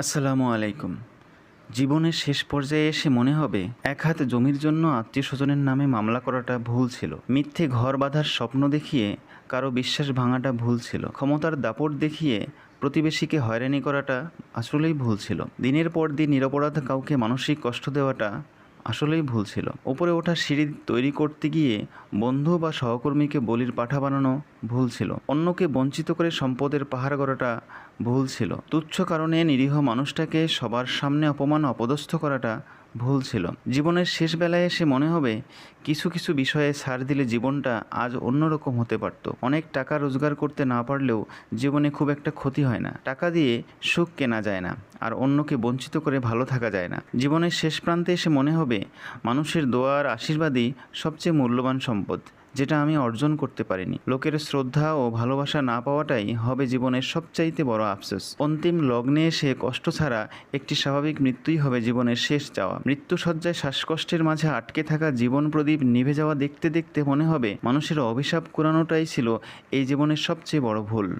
আসসালামু আলাইকুম। জীবনের শেষ পর্যায়ে এসে মনে হবে, এক হাত জমির জন্য আত্মীয় স্বজনের নামে মামলা করাটা ভুল ছিল। মিথ্যে ঘর বাঁধার স্বপ্ন দেখিয়ে কারও বিশ্বাস ভাঙাটা ভুল ছিল। ক্ষমতার দাপট দেখিয়ে প্রতিবেশীকে হয়রানি করাটা আসলেই ভুল ছিল। দিনের পর দিন নিরপরাধ কাউকে মানসিক কষ্ট দেওয়াটা আসলেই ভুল ছিল। ওপরে ওঠা সিঁড়ি তৈরি করতে গিয়ে বন্ধু বা সহকর্মীকে বলির পাঠা বানানো ভুল ছিল। অন্যকে বঞ্চিত করে সম্পদের পাহাড় গড়াটা ভুল ছিল। তুচ্ছ কারণে নিরীহ মানুষটাকে সবার সামনে অপমান, অপদস্থ করাটা ভুল ছিল। জীবনের শেষ বেলায় এসে মনে হবে, কিছু কিছু বিষয়ে ছাড় দিলে জীবনটা আজ অন্যরকম হতে পারত। অনেক টাকা রোজগার করতে না পারলেও জীবনে খুব একটা ক্ষতি হয় না। টাকা দিয়ে সুখ কেনা যায় না, আর অন্যকে বঞ্চিত করে ভালো থাকা যায় না। জীবনের শেষ প্রান্তে এসে মনে হবে, মানুষের দোয়া আর আশীর্বাদই সবচেয়ে মূল্যবান সম্পদ। যেটা আমি অর্জন করতে পারিনি। লোকের শ্রদ্ধা ও ভালোবাসা না পাওয়াটাই হবে জীবনের সবচাইতে বড় আফসোস। অন্তিম লগ্নে এসে কষ্ট ছাড়া একটি স্বাভাবিক মৃত্যুই হবে জীবনের শেষ চাওয়া। মৃত্যুসজ্জায় শ্বাসকষ্টের মাঝে আটকে থাকা জীবন প্রদীপ নিভে যাওয়া দেখতে দেখতে মনে হবে, মানুষের অভিশাপ কুরানোটাই ছিল এই জীবনের সবচেয়ে বড় ভুল।